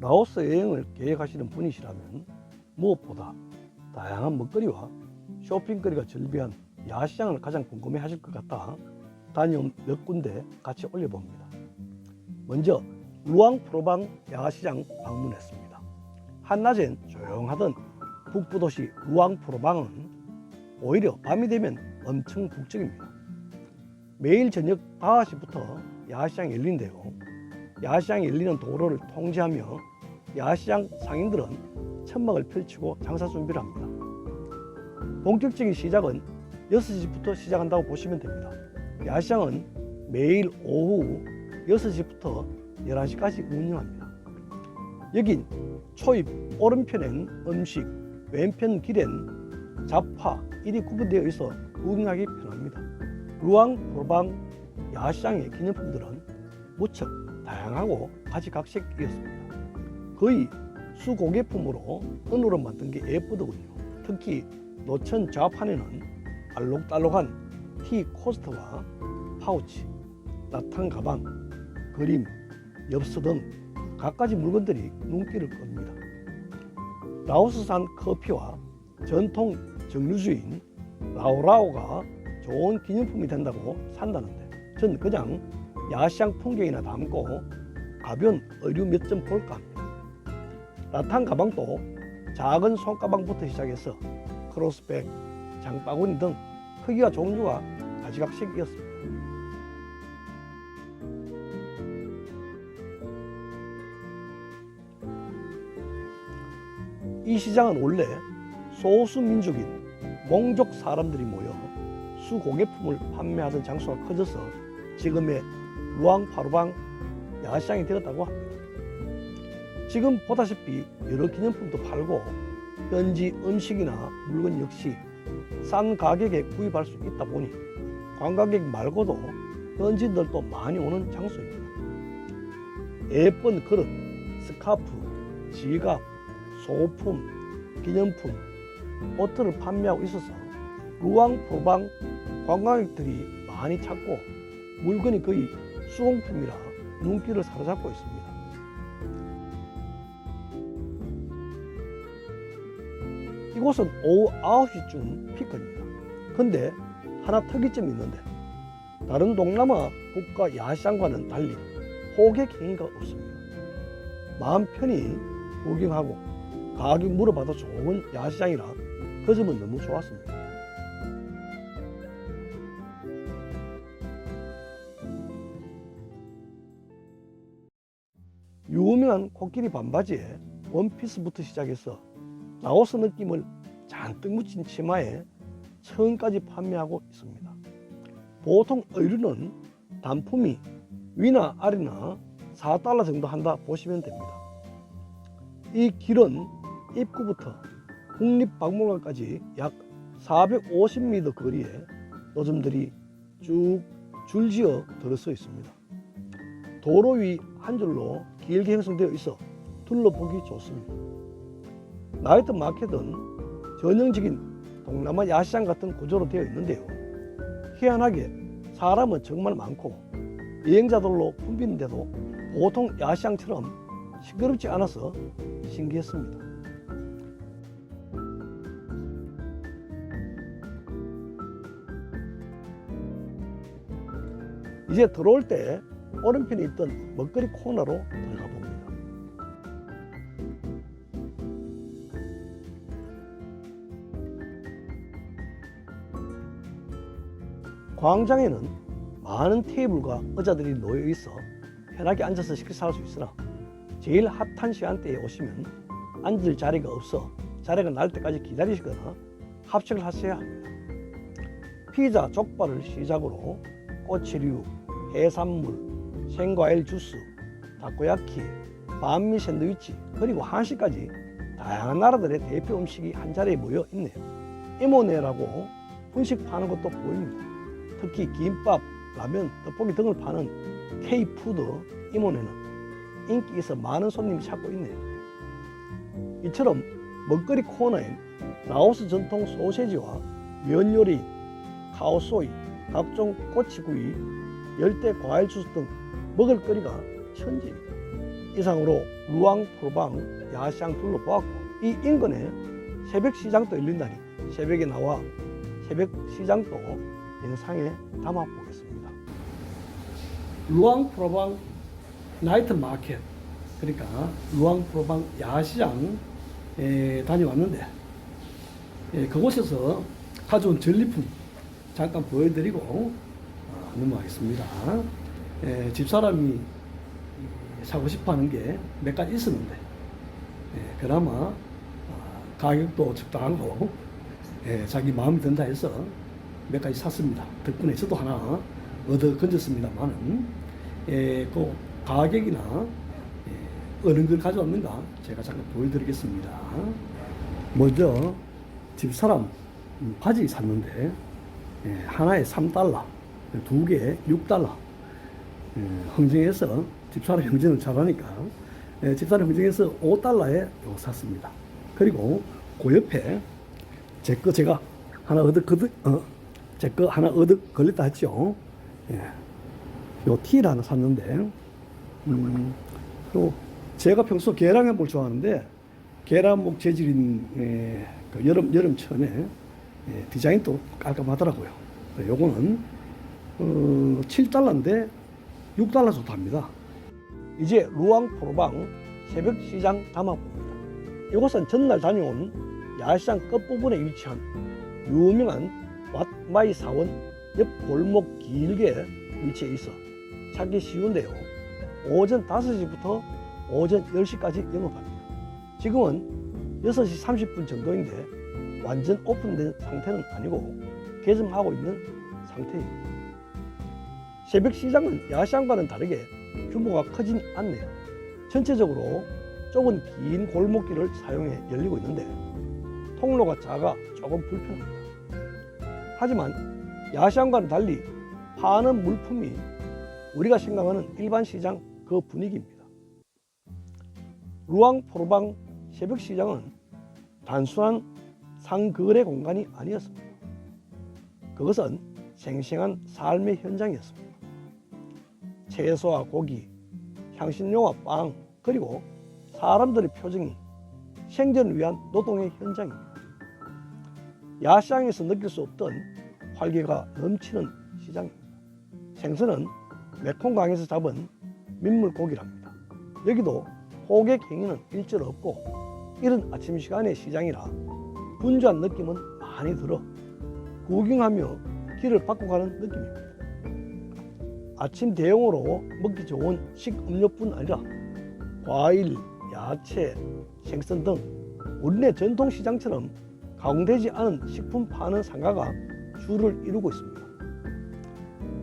라오스 여행을 계획하시는 분이시라면 무엇보다 다양한 먹거리와 쇼핑거리가 즐비한 야시장을 가장 궁금해 하실 것 같아 다녀온 몇 군데 같이 올려봅니다. 먼저 루앙 프로방 야시장 방문했습니다. 한낮엔 조용하던 북부 도시 루앙 프로방은 오히려 밤이 되면 엄청 북적입니다. 매일 저녁 5시부터 야시장이 열린대요. 야시장이 열리는 도로를 통제하며 야시장 상인들은 천막을 펼치고 장사 준비를 합니다. 본격적인 시작은 6시부터 시작한다고 보시면 됩니다. 야시장은 매일 오후 6시부터 11시까지 운영합니다. 여긴 초입 오른편엔 음식, 왼편 길엔 잡화, 일이 구분되어 있어 구경하기 편합니다. 루앙 프로방 야시장의 기념품들은 무척 다양하고 가지각색이었습니다. 거의 수고개품으로 은으로 만든 게 예쁘더군요. 특히 노천 좌판에는 알록달록한 티 코스트와 파우치, 나탄 가방, 그림, 엽서 등 갖가지 물건들이 눈길을 끕니다. 라오스산 커피와 전통 정류주인 라오라오가 좋은 기념품이 된다고 산다는데 전 그냥 야시장 풍경이나 담고 가벼운 의류 몇 점 볼까 합니다. 라탄 가방도 작은 손가방부터 시작해서 크로스백, 장바구니 등 크기와 종류가 가지각색이었습니다. 이 시장은 원래 소수 민족인 몽족 사람들이 모여 수공예품을 판매하던 장소가 커져서 지금의 루앙파루방 야시장이 되었다고 합니다. 지금 보다시피 여러 기념품도 팔고 현지 음식이나 물건 역시 싼 가격에 구입할 수 있다 보니 관광객 말고도 현지인들도 많이 오는 장소입니다. 예쁜 그릇, 스카프, 지갑, 소품, 기념품, 옷들을 판매하고 있어서 루앙 프로방 관광객들이 많이 찾고 물건이 거의 수공품이라 눈길을 사로잡고 있습니다. 이곳은 오후 9시쯤 피크입니다. 근데 하나 특이점이 있는데 다른 동남아 국가 야시장과는 달리 호객 행위가 없습니다. 마음 편히 구경하고 가격 물어봐도 좋은 야시장이라 그 점은 너무 좋았습니다. 유명한 코끼리 반바지에 원피스부터 시작해서 라오스 느낌을 잔뜩 묻힌 치마에 천까지 판매하고 있습니다. 보통 의류는 단품이 위나 아래나 4달러 정도 한다 보시면 됩니다. 이 길은 입구부터 국립박물관까지 약 450m 거리에 노점들이 쭉 줄지어 들어서 있습니다. 도로 위 한 줄로 길게 형성되어 있어 둘러보기 좋습니다. 나이트 마켓은 전형적인 동남아 야시장 같은 구조로 되어 있는데요. 희한하게 사람은 정말 많고 여행자들로 붐비는데도 보통 야시장처럼 시끄럽지 않아서 신기했습니다. 이제 들어올 때 오른편에 있던 먹거리 코너로 들어가 봅니다. 광장에는 많은 테이블과 의자들이 놓여 있어 편하게 앉아서 식사할 수 있으나 제일 핫한 시간대에 오시면 앉을 자리가 없어 자리가 날 때까지 기다리시거나 합식을 하셔야 합니다. 피자, 족발을 시작으로 꼬치류, 해산물, 생과일 주스, 다코야키, 반미 샌드위치, 그리고 한식까지 다양한 나라들의 대표 음식이 한 자리에 모여 있네요. 이모네라고 분식 파는 것도 보입니다. 특히 김밥, 라면, 떡볶이 등을 파는 K푸드 이모네는 인기 있어 많은 손님이 찾고 있네요. 이처럼 먹거리 코너엔 라오스 전통 소세지와 면 요리, 카오소이, 각종 꼬치구이, 열대 과일 주스 등 먹을거리가 천지입니다. 이상으로 루앙 프로방 야시장 둘러보았고 이 인근에 새벽 시장도 열린다니 새벽에 나와 새벽 시장도 영상에 담아 보겠습니다. 루앙 프로방 나이트 마켓 그러니까 루앙 프로방 야시장 에 다녀왔는데 예, 그곳에서 가져온 전리품 잠깐 보여드리고 어, 넘어가겠습니다. 예, 집사람이 사고 싶어 하는 게 몇 가지 있었는데 예, 그나마 어, 가격도 적당하고 예, 자기 마음에 든다 해서 몇 가지 샀습니다. 덕분에 저도 하나 얻어 건졌습니다만은 예, 그 가격이나 예, 어느 걸 가져왔는가 제가 잠깐 보여드리겠습니다. 먼저 집사람 음, 바지 샀는데 예, 하나에 3달러, 두 개에 6달러. 예, 흥정해서 집사람 흥정을 잘하니까 예, 집사람 흥정해서 5달러에 이거 샀습니다. 그리고 그 옆에 제 거 제가 하나 얻어 거득 어, 제 거 하나 얻어 걸렸다 했죠. 예. 요 티를 하나 샀는데 음, 또 제가 평소 계란해물 좋아하는데 계란목 재질인 예, 그 여름 여름천에 예, 디자인도 깔끔하더라고요. 네, 요거는 어, 7달러인데 6달러 정도 합니다. 이제 루앙 프로방 새벽 시장 담아봅니다. 이곳은 전날 다녀온 야시장 끝부분에 위치한 유명한 왓마이 사원 옆 골목 길게 위치해 있어 찾기 쉬운데요. 오전 5시부터 오전 10시까지 영업합니다. 지금은 6시 30분 정도인데 완전 오픈된 상태는 아니고 개점하고 있는 상태입니다. 새벽 시장은 야시장과는 다르게 규모가 크진 않네요. 전체적으로 좁은 긴 골목길을 사용해 열리고 있는데 통로가 작아 조금 불편합니다. 하지만 야시장과는 달리 파는 물품이 우리가 생각하는 일반 시장 그 분위기입니다. 루앙 포르방 새벽 시장은 단순한 상거래 공간이 아니었습니다. 그것은 생생한 삶의 현장이었습니다. 채소와 고기, 향신료와 빵, 그리고 사람들의 표정이 생존을 위한 노동의 현장입니다. 야시장에서 느낄 수 없던 활기가 넘치는 시장입니다. 생선은 메콩강에서 잡은 민물고기랍니다. 여기도 호객 행위는 일절 없고 이른 아침 시간의 시장이라 분주한 느낌은 많이 들어 구경하며 길을 바꿔 가는 느낌입니다. 아침 대용으로 먹기 좋은 식음료뿐 아니라 과일, 야채, 생선 등 우리네 전통 시장처럼 가공되지 않은 식품 파는 상가가 줄을 이루고 있습니다.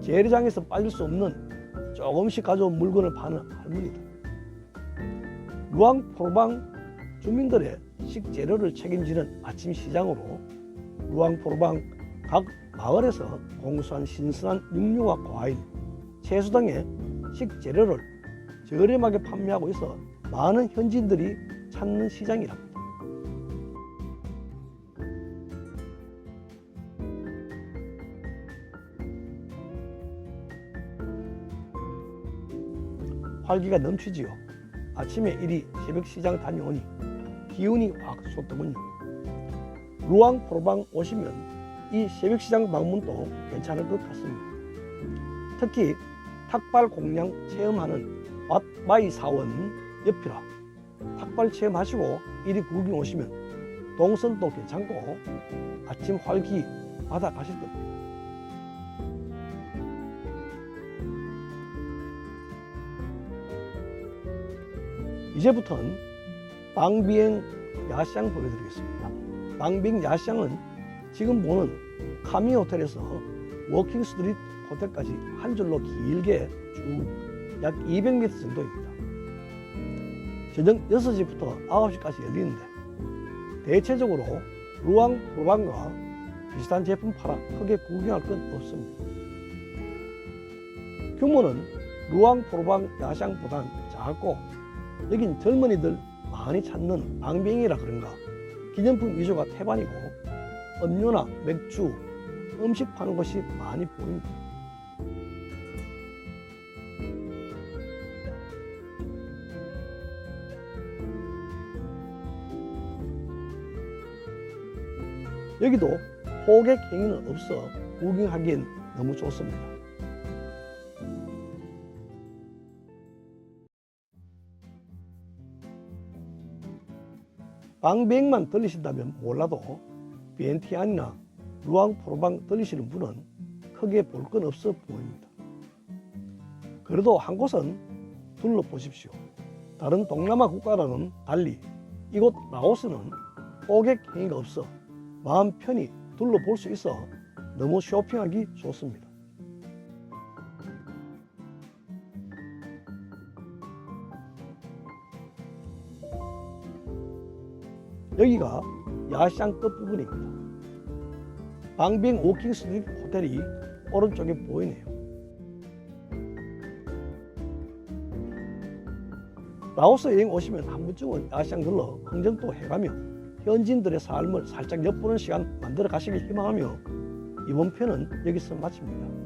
재래장에서 빠질 수 없는 조금씩 가져온 물건을 파는 할머니들. 루앙 포르방 주민들의 식재료를 책임지는 아침 시장으로 루앙 포르방 각 마을에서 공수한 신선한 육류와 과일, 채소 등의 식재료를 저렴하게 판매하고 있어 많은 현지인들이 찾는 시장이랍니다. 활기가 넘치지요. 아침에 이리 새벽 시장 다녀오니 기운이 확 솟더군요. 루앙 프로방 오시면 이 새벽 시장 방문도 괜찮을 것 같습니다. 특히 탁발 공양 체험하는 왓마이 사원 옆이라 탁발 체험하시고 이리 구경 오시면 동선도 괜찮고 아침 활기 받아 가실 겁니다. 이제부터는 방비행 야시장 보여드리겠습니다. 방비행 야시장은 지금 보는 카미 호텔에서 워킹 스트리트 호텔까지 한 줄로 길게 쭉 약 200m 정도입니다. 저녁 6시부터 9시까지 열리는데 대체적으로 루앙 프로방과 비슷한 제품 팔아 크게 구경할 건 없습니다. 규모는 루앙 프로방 야시장보단 작고 여긴 젊은이들 많이 찾는 방뱅이라 그런가 기념품 위주가 태반이고 음료나 맥주, 음식 파는 곳이 많이 보입니다. 여기도 호객 행위는 없어 구경하기엔 너무 좋습니다. 방비행만 들리신다면 몰라도 비엔티안이나 루앙 프로방 들리시는 분은 크게 볼 건 없어 보입니다. 그래도 한 곳은 둘러보십시오. 다른 동남아 국가라는 달리 이곳 라오스는 호객 행위가 없어 마음 편히 둘러볼 수 있어 너무 쇼핑하기 좋습니다. 여기가 야시장 끝부분입니다. 방빙 워킹 스트리트 호텔이 오른쪽에 보이네요. 라오스 여행 오시면 한 번쯤은 야시장 들러 흥정도 해가며 현지인들의 삶을 살짝 엿보는 시간 만들어 가시길 희망하며 이번 편은 여기서 마칩니다.